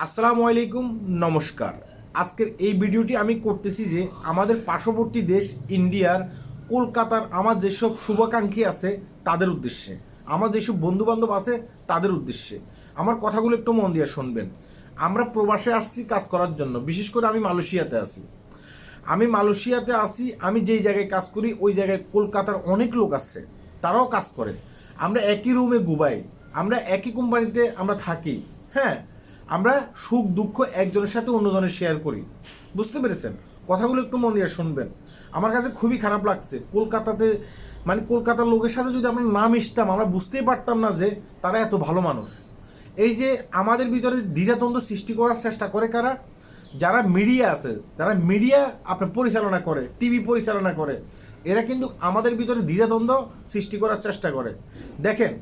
আসসালামু আলাইকুম, নমস্কার। আজকের এই ভিডিওটি আমি করতেছি যে আমাদের পার্শ্ববর্তী দেশ ইন্ডিয়ার, কলকাতার আমার যেসব শুভাকাঙ্ক্ষী আছে তাদের উদ্দেশ্যে। আমার যেসব বন্ধু বান্ধব আছে তাদের উদ্দেশ্যে। আমার কথাগুলো একটু মন দিয়ে শুনবেন। আমরা প্রবাসে আসছি কাজ করার জন্য, বিশেষ করে আমি মালয়েশিয়াতে আছি। আমি মালয়েশিয়াতে আসি আমি যেই জায়গায় কাজ করি, ওই জায়গায় কলকাতার অনেক লোক আছে, তারাও কাজ করে। আমরা একই রুমে ঘুমাই, আমরা একই কোম্পানিতে আমরা থাকি হ্যাঁ? আমরা সুখ, দুঃখ একজনের সাথে অন্যজনের শেয়ার করি। বুঝতে পেরেছেন? কথাগুলো একটু মন দিয়ে শুনবেন। আমার কাছে খুবই খারাপ লাগছে। কলকাতাতে মানে কলকাতার লোকের সাথে যদি আমরা না মিশতাম, আমরা বুঝতেই পারতাম না যে তারা এত ভালো মানুষ। এই যে আমাদের ভিতরে দ্বিধাদ্বন্দ্ব সৃষ্টি করার চেষ্টা করে কারা? যারা মিডিয়া আছে, যারা মিডিয়া আপনার পরিচালনা করে টিভি পরিচালনা করে, এরা কিন্তু আমাদের ভিতরে দ্বিধাদ্বন্দ্ব সৃষ্টি করার চেষ্টা করে। দেখেন,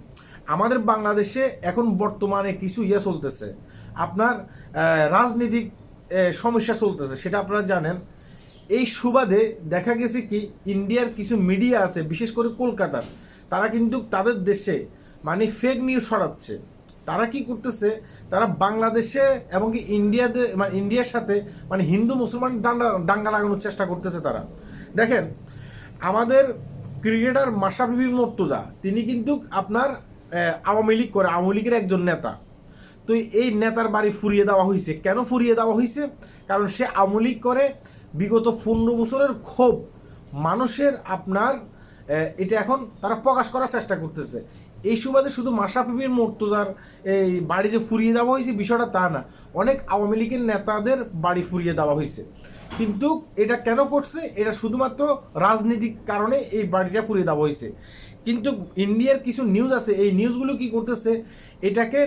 আমাদের বাংলাদেশে এখন বর্তমানে কিছু ইয়ে চলতেছে। আপনার রাজনীতিক সমস্যা চলতেছে, সেটা আপনারা জানেন। এই সুবাদে দেখা গেছে কি, ইন্ডিয়ার কিছু মিডিয়া আছে, বিশেষ করে কলকাতার, তারা কিন্তু তাদের দেশে মানে ফেক নিউজ সরাচ্ছে তারা কি করতেছে, তারা বাংলাদেশে এবং কি ইন্ডিয়াতে মানে ইন্ডিয়ার সাথে মানে হিন্দু, মুসলমান দাঙ্গা দাঙ্গা লাগানোর চেষ্টা করতেছে তারা। দেখেন, আমাদের ক্রিকেটার মাসাবিবি মর্তুজা, তিনি কিন্তু আপনার আওয়ামী লীগ করে, আওয়ামী লীগের একজন নেতা। তো এই নেতার বাড়ি ফুরিয়ে দেওয়া হয়েছে কেন ফুরিয়ে দেওয়া হয়েছে কারণ সে আওয়ামী লীগ করে বিগত পনেরো বছরের ক্ষোভ। মানুষের আপনার এটা এখন তারা প্রকাশ করার চেষ্টা করতেছে। এই সুবাদে শুধু মাসাফিবির মর্তুজার এই বাড়ি যে ফুরিয়ে দেওয়া হয়েছে, বিষয়টা তা না। অনেক আওয়ামী লীগের নেতাদের বাড়ি ফুরিয়ে দেওয়া হয়েছে। কিন্তু এটা কেন করছে? এটা শুধুমাত্র রাজনৈতিক কারণে এই বাড়িটা ফুরিয়ে দেওয়া হয়েছে। কিন্তু ইন্ডিয়ার কিছু নিউজ আছে। এই নিউজগুলো কি করতেছে? এটাকে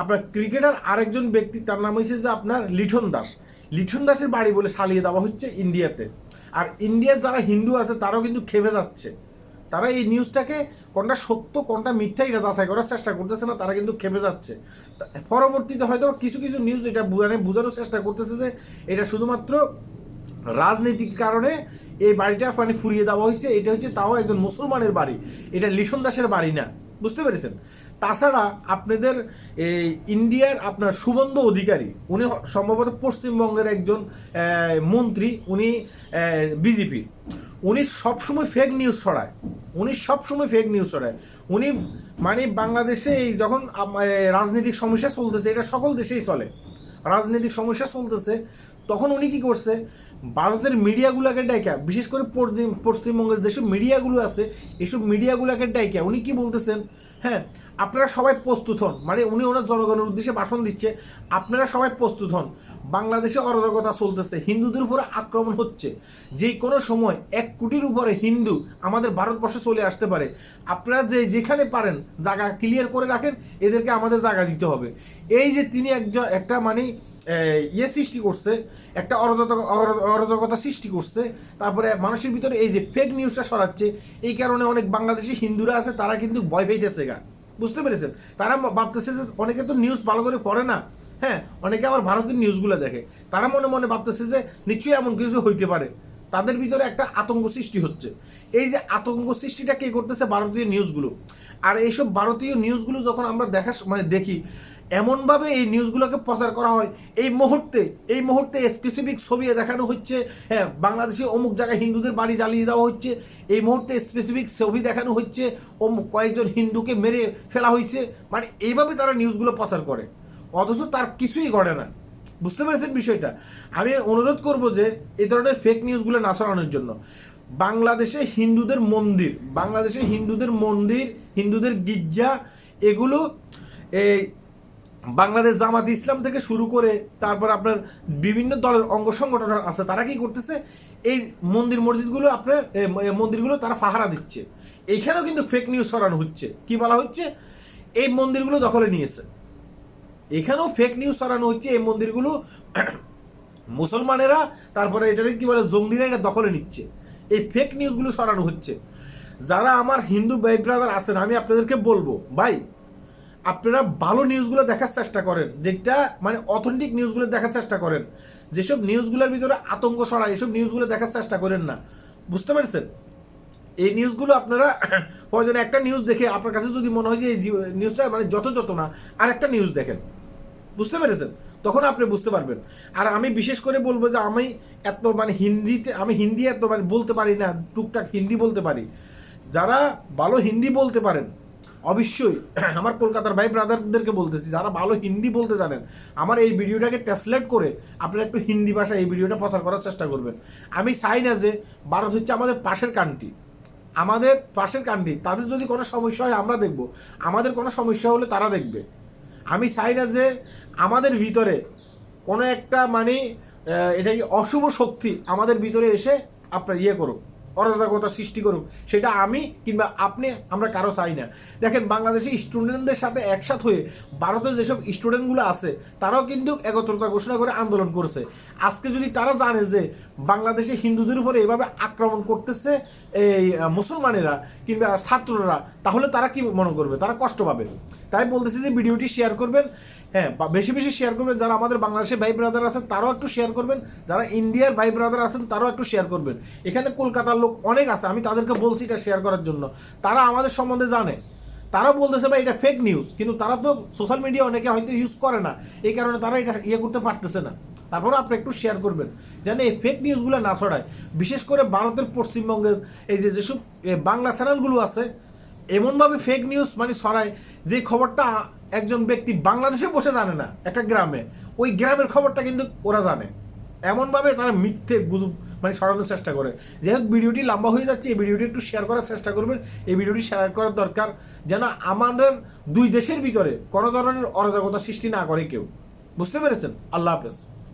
আপনার ক্রিকেটার আরেকজন ব্যক্তি, তার নাম হয়েছে যে আপনার লিঠন দাস। লিঠন দাসের বাড়ি বলে সালিয়ে দেওয়া হচ্ছে ইন্ডিয়াতে। আর ইন্ডিয়ার যারা হিন্দু আছে, তারাও কিন্তু খেপে যাচ্ছে। তারা এই নিউজটাকে কোনটা সত্য, কোনটা মিথ্যা, এটা যাচাই করার চেষ্টা করতেছে না, তারা কিন্তু খেপে যাচ্ছে। পরবর্তীতে হয়তো কিছু কিছু নিউজ এটা মানে বোঝানোর চেষ্টা করতেছে যে এটা শুধুমাত্র রাজনৈতিক কারণে এই বাড়িটা মানে ফুরিয়ে দেওয়া হয়েছে। এটা হচ্ছে তাও একজন মুসলমানের বাড়ি। এটা লিখন দাসের বাড়ি না। বুঝতে পেরেছেন? তাছাড়া আপনাদের এই ইন্ডিয়ার আপনার সুবন্ধ অধিকারী, উনি সম্ভবত পশ্চিমবঙ্গের একজন মন্ত্রী, উনি বিজেপি উনি সবসময় ফেক নিউজ ছড়ায়। উনি সবসময় ফেক নিউজ ছড়ায়। উনি মানে বাংলাদেশে এই যখন রাজনৈতিক সমস্যা চলতেছে, এটা সকল দেশেই চলে। রাজনৈতিক সমস্যা চলতেছে, তখন উনি কি করছে? ভারতের মিডিয়াগুলোকে ডাইকা বিশেষ করে পশ্চিম পশ্চিমবঙ্গের যেসব মিডিয়াগুলো আছে, এসব মিডিয়াগুলোকে ডাইকা উনি কি বলতেছেন? হ্যাঁ আপনারা সবাই প্রস্তুত হন। মানে উনি ওনার জনগণের উদ্দেশ্যে ভাষণ দিচ্ছে, আপনারা সবাই প্রস্তুত হন। বাংলাদেশে অরাজকতা চলতেছে, হিন্দুদের উপরে আক্রমণ হচ্ছে। যে কোনো সময় এক কোটির উপরে হিন্দু আমাদের ভারতবর্ষে চলে আসতে পারে। আপনারা যে যেখানে পারেন, জায়গা ক্লিয়ার করে রাখেন, এদেরকে আমাদের জায়গা দিতে হবে। এই যে তিনি একজন, একটা মানে ইয়ে সৃষ্টি করছে, একটা অরাজকতা অরা- অরাজকতা সৃষ্টি করছে, তারপরে মানুষের ভিতরে এই যে ফেক নিউজটা সরাচ্ছে এই কারণে অনেক বাংলাদেশি হিন্দুরা আছে, তারা কিন্তু ভয় পেয়েছে গা। বুঝতে পেরেছেন? তারা ভাবতেছে যে অনেকে তো নিউজ ভালো করে পড়ে না। হ্যাঁ অনেকে আবার ভারতের নিউজগুলো দেখে। তারা মনে মনে ভাবতেছে যে নিশ্চয়ই এমন কিছু হইতে পারে। তাদের ভিতরে একটা আতঙ্ক সৃষ্টি হচ্ছে। এই যে আতঙ্ক সৃষ্টিটা কে করতেছে ভারতীয় নিউজগুলো আর এইসব ভারতীয় নিউজগুলো যখন আমরা দেখা মানে দেখি এমনভাবে এই নিউজগুলোকে প্রচার করা হয়। এই মুহূর্তে এই মুহূর্তে স্পেসিফিক ছবি দেখানো হচ্ছে হ্যাঁ বাংলাদেশে অমুক জায়গায় হিন্দুদের বাড়ি জ্বালিয়ে দেওয়া হচ্ছে। এই মুহূর্তে স্পেসিফিক ছবি দেখানো হচ্ছে, অমুক কয়েকজন হিন্দুকে মেরে ফেলা হয়েছে। মানে এইভাবে তারা নিউজগুলো প্রচার করে। অথচ তার কিছুই ঘটে না। বুঝতে পেরেছেন বিষয়টা? আমি অনুরোধ করব যে, এই ধরনের ফেক নিউজগুলো না ছড়ানোর জন্য। বাংলাদেশে হিন্দুদের মন্দির, বাংলাদেশে হিন্দুদের মন্দির, হিন্দুদের গির্জা, এগুলো এই বাংলাদেশ জামাত ইসলাম থেকে শুরু করে তারপর আপনার বিভিন্ন দলের অঙ্গ সংগঠন আছে, তারা কি করতেছে? এই মন্দির মসজিদগুলো আপনার মন্দিরগুলো তারা ফাহারা দিচ্ছে। এইখানেও কিন্তু ফেক নিউজ ছড়ানো হচ্ছে। কি বলা হচ্ছে? এই মন্দিরগুলো দখলে নিয়েছে। এখানেও ফেক নিউজ ছড়ানো হচ্ছে, এই মন্দিরগুলো মুসলমানেরা, তারপরে এটাকে কি বলে, জঙ্গিরা এটা দখলে নিচ্ছে। এই ফেক নিউজগুলো ছড়ানো হচ্ছে। যারা আমার হিন্দু ভাই ব্রাদার আছেন, আমি আপনাদেরকে বলব, ভাই আপনারা ভালো নিউজগুলো দেখার চেষ্টা করেন। যেটা মানে অথেন্টিক নিউজগুলো দেখার চেষ্টা করেন। যেসব নিউজগুলোর ভিতরে আতঙ্ক ছড়ায়, এসব নিউজগুলো দেখার চেষ্টা করেন না। বুঝতে পারছেন? এই নিউজগুলো আপনারা প্রয়োজন একটা নিউজ দেখে আপনার কাছে যদি মনে হয় যে এই নিউজটা মানে যত না আর একটা নিউজ দেখেন। বুঝতে পেরেছেন? তখন আপনি বুঝতে পারবেন। আর আমি বিশেষ করে বলব যে আমি এত মানে হিন্দিতে, আমি হিন্দি এত মানে বলতে পারি না, টুকটাক হিন্দি বলতে পারি। যারা ভালো হিন্দি বলতে পারেন অবশ্যই আমার কলকাতার ভাই ব্রাদারদেরকে বলতেছি, যারা ভালো হিন্দি বলতে জানেন, আমার এই ভিডিওটাকে ট্রান্সলেট করে আপনারা একটু হিন্দি ভাষায় এই ভিডিওটা প্রচার করার চেষ্টা করবেন। আমি চাই না যে ভারত হচ্ছে আমাদের পাশের কান্ট্রি আমাদের পাশের কান্ট্রি তাদের যদি কোনো সমস্যা হয় আমরা দেখব। আমাদের কোনো সমস্যা হলে তারা দেখবে। আমি চাই না যে আমাদের ভিতরে কোনো একটা মানে এটা কি অশুভ শক্তি আমাদের ভিতরে এসে আপনার ইয়ে করুক। অরাজকতা সৃষ্টি করুক, সেটা আমি কিংবা আপনি, আমরা কারও চাই না। দেখেন, বাংলাদেশি স্টুডেন্টদের সাথে একসাথ হয়ে ভারতের যেসব স্টুডেন্টগুলো আছে, তারাও কিন্তু একত্রতা ঘোষণা করে আন্দোলন করছে। আজকে যদি তারা জানে যে বাংলাদেশে হিন্দুদের উপরে এভাবে আক্রমণ করতেছে এই মুসলমানেরা কিংবা ছাত্ররা তাহলে তারা কি মনে করবে? তারা কষ্ট পাবে। তাই বলতেছি যে ভিডিওটি শেয়ার করবেন। হ্যাঁ বেশি বেশি শেয়ার করবেন। যারা আমাদের বাংলাদেশের ভাই ব্রাদার আছেন, তারাও একটু শেয়ার করবেন। যারা ইন্ডিয়ার ভাই ব্রাদার আছেন, তারাও একটু শেয়ার করবেন। এখানে কলকাতার লোক অনেক আছে, আমি তাদেরকে বলছি এটা শেয়ার করার জন্য। তারা আমাদের সম্বন্ধে জানে। তারাও বলতেছে, ভাই, এটা ফেক নিউজ কিন্তু তারা তো সোশ্যাল মিডিয়া অনেকে হয়তো ইউজ করে না। এই কারণে তারা এটা ইয়ে করতে পারতেছে না। তারপরে আপনি একটু শেয়ার করবেন। যেন এই ফেক নিউজগুলো না ছড়ায়। বিশেষ করে ভারতের পশ্চিমবঙ্গের এই যে যেসব বাংলা চ্যানেলগুলো আছে এমনভাবে ফেক নিউজ মানে ছড়ায় যে খবরটা একজন ব্যক্তি বাংলাদেশে বসে জানে না, একটা গ্রামে। ওই গ্রামের খবরটা কিন্তু ওরা জানে। এমনভাবে তারা মিথ্যে গুজব মানে ছড়ানোর চেষ্টা করে। যাই হোক, ভিডিওটি লম্বা হয়ে যাচ্ছে, এই ভিডিওটি একটু শেয়ার করার চেষ্টা করবেন। এই ভিডিওটি শেয়ার করার দরকার যেন আমাদের দুই দেশের ভিতরে কোনো ধরনের অরাজকতা সৃষ্টি না করে কেউ। বুঝতে পেরেছেন? আল্লাহ হাফেজ।